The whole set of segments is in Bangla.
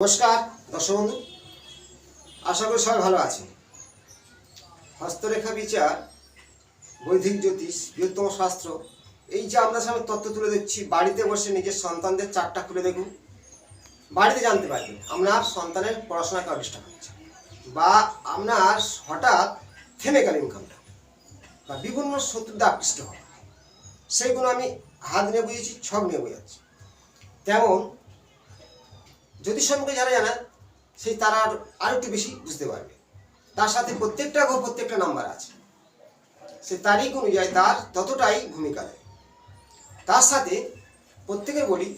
নমস্কার দর্শক বন্ধু আশা করি সবাই ভালো আছেন। হস্তরেখা বিচার, বৈদিক জ্যোতিষ, বৃহত্তম শাস্ত্র, এই যে আপনার সামনে তথ্য তুলে দিচ্ছি বাড়িতে বসে নিজের সন্তানদের চারটা খুলে দেখুন। বাড়িতে জানতে পারবেন, আপনার সন্তানের পড়াশোনা কেন ডিস্টার্ব হচ্ছে বা আপনার হঠাৎ থেমে গেল ইনকামটা বা বিভিন্ন শত্রুতা আকৃষ্ট হয় সেইগুলো আমি হাত নিয়ে বুঝেছি, ছক নিয়ে বোঝাচ্ছি। তেমন যদি সম্পর্কে যারা জানা, সেই তারা আর একটু বেশি বুঝতে পারবে। তার সাথে প্রত্যেকটা ঘর প্রত্যেকটা নাম্বার আছে। সে তারিখ অনুযায়ী তার ততটাই ভূমিকা দেয় তার সাথে প্রত্যেকে বলি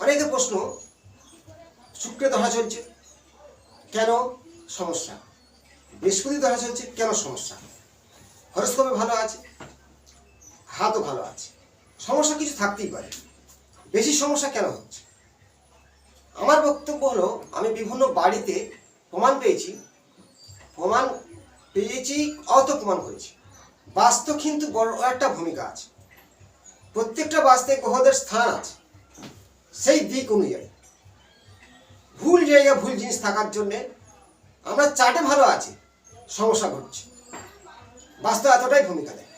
অনেকে প্রশ্ন শুক্রে ধরা চলছে, কেন সমস্যা? বৃহস্পতি ধরা চলছে, কেন সমস্যা? হরস্কোপে ভালো আছে, হাতও ভালো আছে। সমস্যা কিছু থাকতেই পারে। বেশি সমস্যা কেন হচ্ছে? আমার বক্তব্য হলো, আমি বিভিন্ন বাড়িতে প্রমাণ পেয়েছি প্রমাণ পেয়েছি অত প্রমাণ করেছি। বাস্তব কিন্তু বড় একটা ভূমিকা আছে। প্রত্যেকটা বাস্তে গ্রহদের স্থান আছে, সেই দিক অনুযায়ী। ভুল জায়গা, ভুল জিনিস থাকার জন্যে আমরা চাটে ভালো আছি, সমস্যা ঘটছে। বাস্তব এতটাই ভূমিকা দেয়।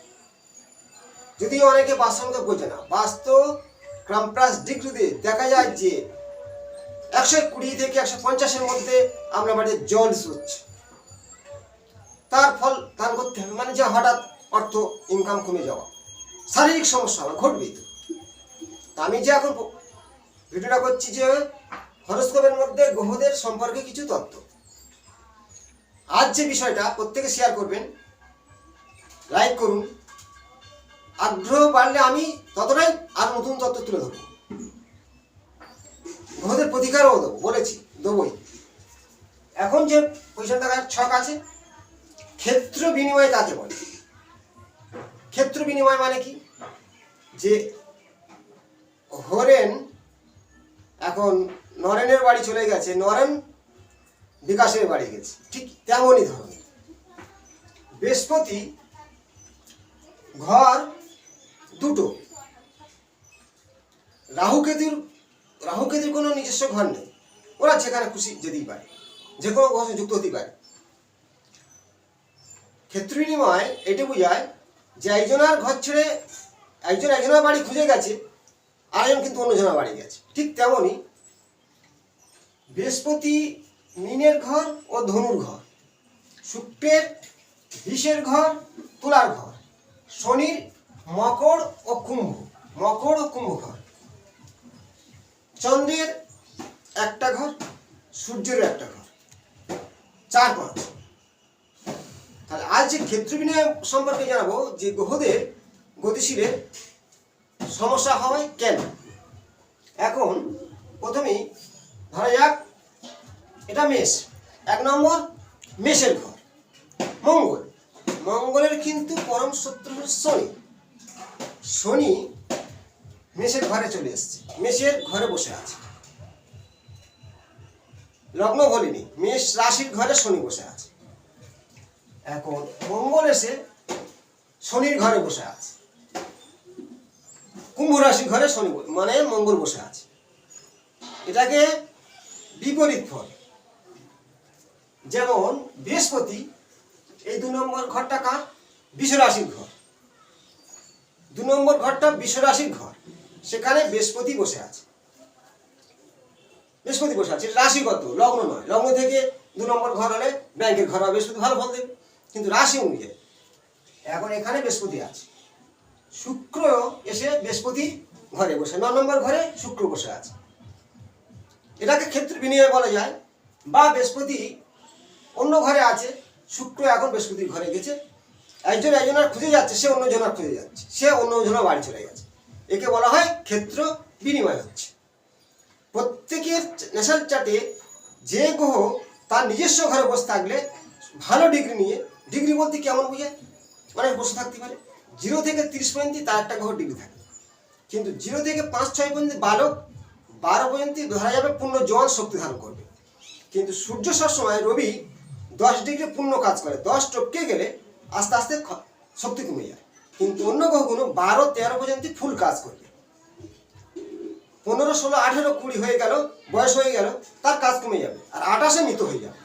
যদিও অনেকে বাস্তবকে বোঝে না, বাস্তব ক্রাম্পাস ডিগ্রিতে দেখা যায় যে একশো কুড়ি থেকে একশো পঞ্চাশের মধ্যে আমরা বাড়িতে জল হচ্ছে তার ফল দান করতে হবে। মানে যে হঠাৎ অর্থ ইনকাম কমে যাওয়া। শারীরিক সমস্যা আমার ঘটবেই তা। আমি যে এখন ভিডিওটা করছি যে হরস্কোপের মধ্যে গ্রহদের সম্পর্কে কিছু তথ্য। আজ যে বিষয়টা প্রত্যেকে শেয়ার করবেন লাইক করুন। আগ্রহ বাড়লে আমি ততটাই আর নতুন তথ্য তুলে ধরবো। গ্রহদের প্রতিকারও দেবো, বলেছি, দেবই। এখন যে পয়সা টাকার ছক আছে, ক্ষেত্র বিনিময় কাকে বলে। ক্ষেত্র বিনিময় মানে কি? যে হরেন এখন নরেনের বাড়ি চলে গেছে, নরেন বিকাশের বাড়ি গেছে, ঠিক তেমনই ধরনের। বৃহস্পতি ঘর দুটো। রাহু কেতুর রাহু কেতুর কোনো নিজস্ব ঘর নেই। ওরা যেখানে খুশি যেতেই পারে। যে কোনো ঘর যুক্ত হতেই পারে। ক্ষেত্র বিনিময় এটি বোঝায় যে একজনের ঘর ছেড়ে একজন একজনের বাড়ি খুঁজে গেছে, আরেকজন কিন্তু অন্যজনের বাড়ি গেছে। ঠিক তেমনই বৃহস্পতি মিনের ঘর ও ধনুর ঘর, শুক্রের বিষের ঘর, তুলার ঘর, শনির মকর ও কুম্ভ, মকর ও কুম্ভ ঘর। চন্দ্রের একটা ঘর সূর্যের একটা ঘর। চার পাঁচ। তাহলে আজ যে ক্ষেত্র বিনিময় সম্পর্কে জানাব, যে গ্রহদের গতিশীলের সমস্যা হয় কেন? এখন প্রথমেই ধরা যাক, এটা মেষ। এক নম্বর, মেষের ঘর, মঙ্গল। মঙ্গলের কিন্তু পরম শত্রু শনি। শনি মেষের ঘরে চলে এসছে। মেষের ঘরে বসে আছে। লগ্ন বলিনি মেষ রাশির ঘরে শনি বসে আছে। এখন মঙ্গল এসে শনির ঘরে বসে আছে। কুম্ভ রাশির ঘরে শনি মানে মঙ্গল বসে আছে। এটাকে বিপরীত ফল। যেমন বৃহস্পতি, এই দু নম্বর ঘরটা কার? বিশ্বরাশির ঘর। দু নম্বর ঘরটা বিশ্বরাশির ঘর। সেখানে বৃহস্পতি বসে আছে। বৃহস্পতি বসে আছে। রাশিগত লগ্ন নয়। লগ্ন থেকে দু নম্বর ঘর হলে ব্যাংকের ঘর হবে, বৃহস্পতি ভালো ফল দেবে। কিন্তু রাশি অনুযায়ী এখন এখানে বৃহস্পতি আছে। শুক্র এসে বৃহস্পতি ঘরে বসে, ন নম্বর ঘরে শুক্র বসে আছে। এটাকে ক্ষেত্র বিনিময় বলা যায়, বা বৃহস্পতি অন্য ঘরে আছে, শুক্র এখন বৃহস্পতির ঘরে গেছে। একজন একজনের খুঁজে যাচ্ছে, সে অন্য জনের খুঁজে যাচ্ছে। সে অন্য জনের বাড়ি চলে গেছে। একে বলা হয় ক্ষেত্র বিনিময় হচ্ছে। প্রত্যেকের ন্যাশনাল চার্টে যে গ্রহ তার নিজস্ব ঘরে বসে থাকলে ভালো ডিগ্রি নিয়ে ডিগ্রি বলতে কেমন বোঝায়? মানে বসে থাকতে পারে। জিরো থেকে তিরিশ পর্যন্ত তার একটা গ্রহ ডিগ্রি থাকে। কিন্তু জিরো থেকে পাঁচ, ছয় পর্যন্ত বালক, বারো পর্যন্ত ধরা যাবে পূর্ণ জোয়ান শক্তি ধারণ করবে। কিন্তু সূর্য সবসময় রবি দশ ডিগ্রি পূর্ণ কাজ করে। দশ টপকে গেলে আস্তে আস্তে শক্তি কমে যায়। কিন্তু অন্য গ্রহগুলো বারো, তেরো পর্যন্ত ফুল কাজ করবে। পনেরো, ষোলো, আঠেরো, কুড়ি হয়ে গেল, বয়স হয়ে গেল, তার কাজ কমে যাবে, আর আঠাশে মৃত হয়ে যাবে।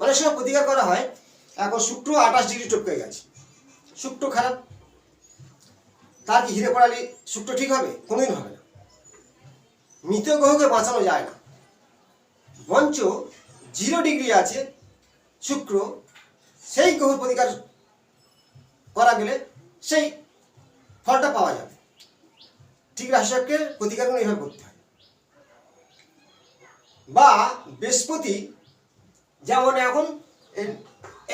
অনেক সময় প্রতিকার করা হয়, এখন শুক্র আঠাশ ডিগ্রি টপকে গেছে। শুক্র খারাপ, তার কি হিরে পড়ালে শুক্র ঠিক হবে? কোনোদিন হবে না। মৃত গ্রহকে বাঁচানো যায় না। বঞ্চ জিরো ডিগ্রি আছে, শুক্র সেই গ্রহ প্রতিকার করা গেলে সেই ফলটা পাওয়া যাবে। ঠিক রাশিচক্রের প্রতিকারগুলো এইভাবে করতে হয়। বা বৃহস্পতি, যেমন এখন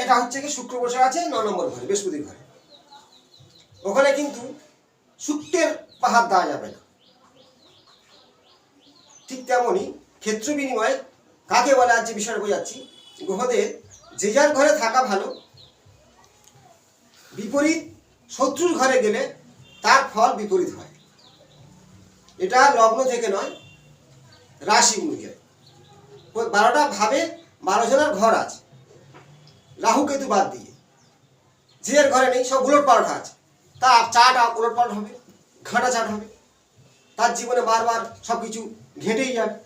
এটা হচ্ছে কি শুক্র বসে আছে ন নম্বর ঘরে, বৃহস্পতির ঘরে। ওখানে কিন্তু শুক্রের পাহাড় দেওয়া যাবে না। ঠিক তেমনই ক্ষেত্র বিনিময়ে কাকে বলে আজ যে বিষয়টা বোঝাচ্ছি, গ্রহদের যে যার ঘরে থাকা ভালো, বিপরীত শত্রুর ঘরে গেলে তার ফল বিপরীত হয়। এটা লগ্ন থেকে নয়, রাশি অনুযায়ী বারোটা ভাবে বারো জনের ঘর আছে। রাহু কেতু বাদ দিয়ে। যে ঘরে নেই, সব উলট পালট আছে। তা চাটা উলট পালট হবে, ঘাঁটা চাট হবে। তার জীবনে বারবার সব কিছু ঘেঁটেই যাবে।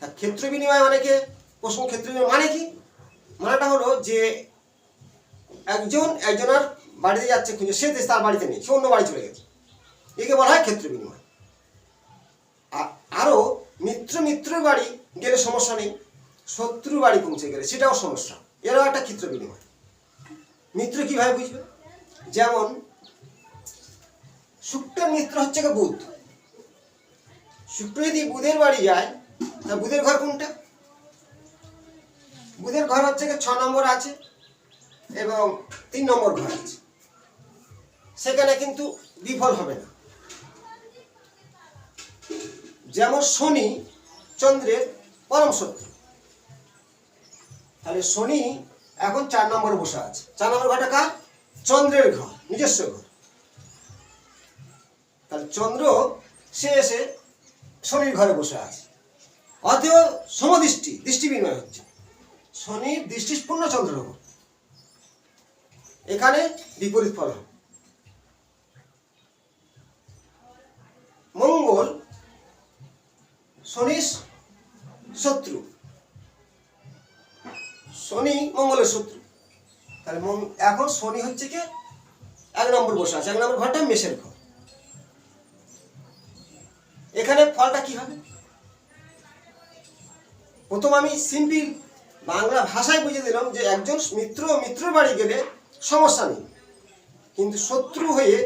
তা ক্ষেত্র বিনিময় অনেকে প্রশ্ন, ক্ষেত্র বিনিময় মানে কি? মানেটা হলো যে একজন একজনের বাড়িতে যাচ্ছে, খুঁজে সে দেশ তার বাড়িতে নেই, সে অন্য বাড়ি চলে গেছে। একে বলা হয় ক্ষেত্র বিনিময়। আরও মিত্র মিত্রের বাড়ি গেলে সমস্যা নেই শত্রু বাড়ি পৌঁছে গেলে সেটাও সমস্যা। এরাও একটা ক্ষেত্র বিনিময়। মিত্র কীভাবে বুঝবে? যেমন শুক্রের মিত্র হচ্ছে গিয়ে বুধ। শুক্র যদি বুধের বাড়ি যায়, তা বুধের ঘর কোনটা? বুধের ঘর হচ্ছে গিয়ে ছ নম্বর আছে এবং তিন নম্বর ঘর আছে। সেখানে কিন্তু বিফল হবে না। যেমন শনি চন্দ্রের পরম শত্রু। তাহলে শনি এখন চার নম্বরে বসে আছে। চার নম্বর ঘরটা কার? চন্দ্রের ঘর, নিজস্ব ঘর। তাহলে চন্দ্র, সে এসে শনির ঘরে বসে আছে। অতএব সমদৃষ্টি, দৃষ্টি বিনিময় হচ্ছে। শনির দৃষ্টিপূর্ণ চন্দ্রের উপর এখানে বিপরীত ফল হবে মঙ্গল শনির শত্রু। শনি মঙ্গলের শত্রু। তাহলে এখন শনি হচ্ছে কি? এক নম্বর বসে আছে, এক নম্বর ঘরটা মেষের ঘর। এখানে ফলটা কি হবে? প্রথম আমি সিম্পল বাংলা ভাষায় বুঝে দিলাম যে একজন মিত্র মিত্র বাড়ি গেলে সমস্যা নেই। কিন্তু শত্রু হয়ে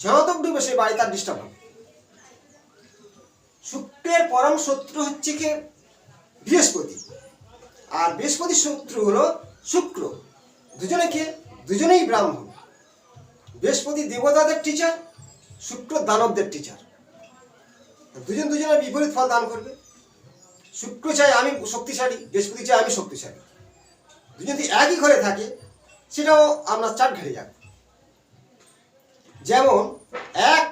যতক ডুবে সেই বাড়ি তার ডিস্টার্ব হবে। শুক্রের পরম শত্রু হচ্ছে কি? বৃহস্পতি। আর বৃহস্পতির শত্রু হলো শুক্র। দুজনে কে? দুজনেই ব্রাহ্মণ। বৃহস্পতি দেবতাদের টিচার শুক্র দানবদের টিচার দুজন দুজনের বিপরীত ফল দান করবে। শুক্র চাই আমি শক্তিশালী, বৃহস্পতি চাই আমি শক্তিশালী। দুজন যদি একই ঘরে থাকে, সেটাও আপনার চার ঘেরে যাবে। যেমন এক,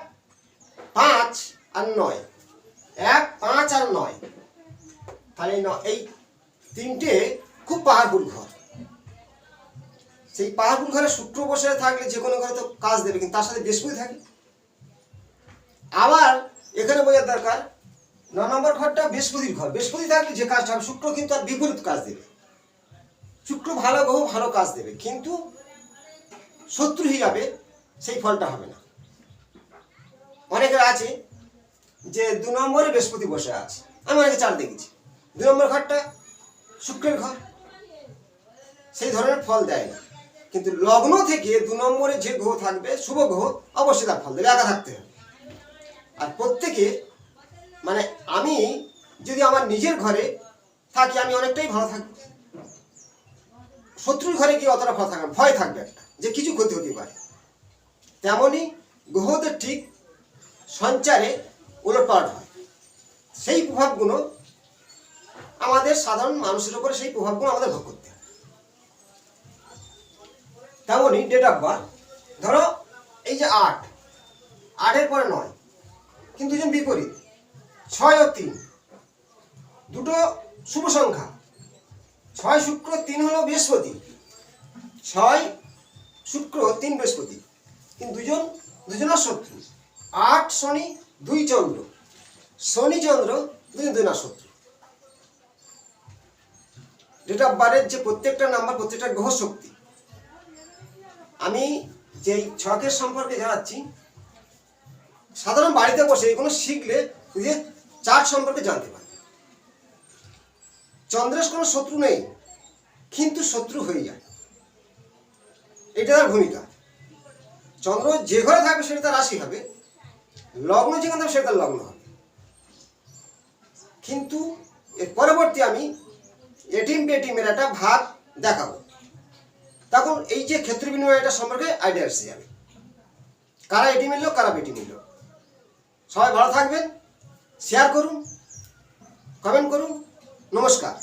পাঁচ আর নয়। এক, পাঁচ আর নয়। তাহলে এই তিনটে খুব পাহাড়পুর ঘর। সেই পাহাড়পুর ঘরে শুক্র বসে থাকলে যে কোনো ঘরে তো কাজ দেবে, কিন্তু তার সাথে বৃহস্পতি থাকে। আবার এখানে বোঝার দরকার, ন নম্বর ঘরটা বৃহস্পতির ঘর। বৃহস্পতি থাকলে যে কাজটা হবে, শুক্র কিন্তু আর বিপরীত কাজ দেবে। শুক্র ভালো গ্রহ ভালো কাজ দেবে, কিন্তু শত্রু হিসাবে সেই ফলটা হবে না। অনেকের আছে যে দু নম্বরে বৃহস্পতি বসে আছে। আমি অনেকে চাল দেখেছি। দু নম্বর ঘরটা শুক্রের ঘর। সেই ধরনের ফল দেয় না। কিন্তু লগ্ন থেকে দু নম্বরে যে গ্রহ থাকবে, শুভ গ্রহ, অবশ্যই তার ফল দেবে, একা থাকতে হবে। আর প্রত্যেকে মানে আমি যদি আমার নিজের ঘরে থাকি, আমি অনেকটাই ভালো থাকব। শত্রুর ঘরে গিয়ে অতটা ভালো থাকবে ভয় থাকবে যে কিছু ক্ষতি হতে পারে। তেমনই গ্রহদের ঠিক সঞ্চারে উলটপালট হয়। সেই প্রভাবগুলো আমাদের সাধারণ মানুষের উপরে সেই প্রভাবগুলো আমাদের ভোগ করতে হয়। তেমনই ডেট অফ বার্থ ধরো এই যে আট, আটের পরে নয়, কিন্তু দুজন বিপরীত, ছয় ও তিন, দুটো শুভ সংখ্যা, ছয় শুক্র, তিন হলো বৃহস্পতি, ছয় শুক্র, তিন বৃহস্পতি, কিন্তু দুজন, দুজনের শত্রু, আট শনি দুই চন্দ্র। শনি চন্দ্র, দুই দুই না শত্রু। ডেট অফ বারের যে প্রত্যেকটা নাম্বার, প্রত্যেকটা গ্রহ শক্তি। আমি যেই ছকের সম্পর্কে জানাচ্ছি, সাধারণ বাড়িতে বসে এগুলো শিখলে যে চার্ট সম্পর্কে জানতে পারে চন্দ্রের কোনো শত্রু নেই, কিন্তু শত্রু হয়ে যায়। এটা তার ভূমিকা। চন্দ্র যে ঘরে থাকবে সেটা তার রাশি হবে। লগ্ন যেখানে থাকবে তার লগ্ন। হবে কিন্তু এর পরবর্তী আমি এটিম বেটিমের একটা ভাগ দেখাবো। তখন এই যে ক্ষেত্র বিনিময় এটা সম্পর্কে আইডিয়া এসে যাবে কারা এটি মিললো কারা বেটি মিললো সবাই ভালো থাকবেন শেয়ার করুন কমেন্ট করুন, নমস্কার।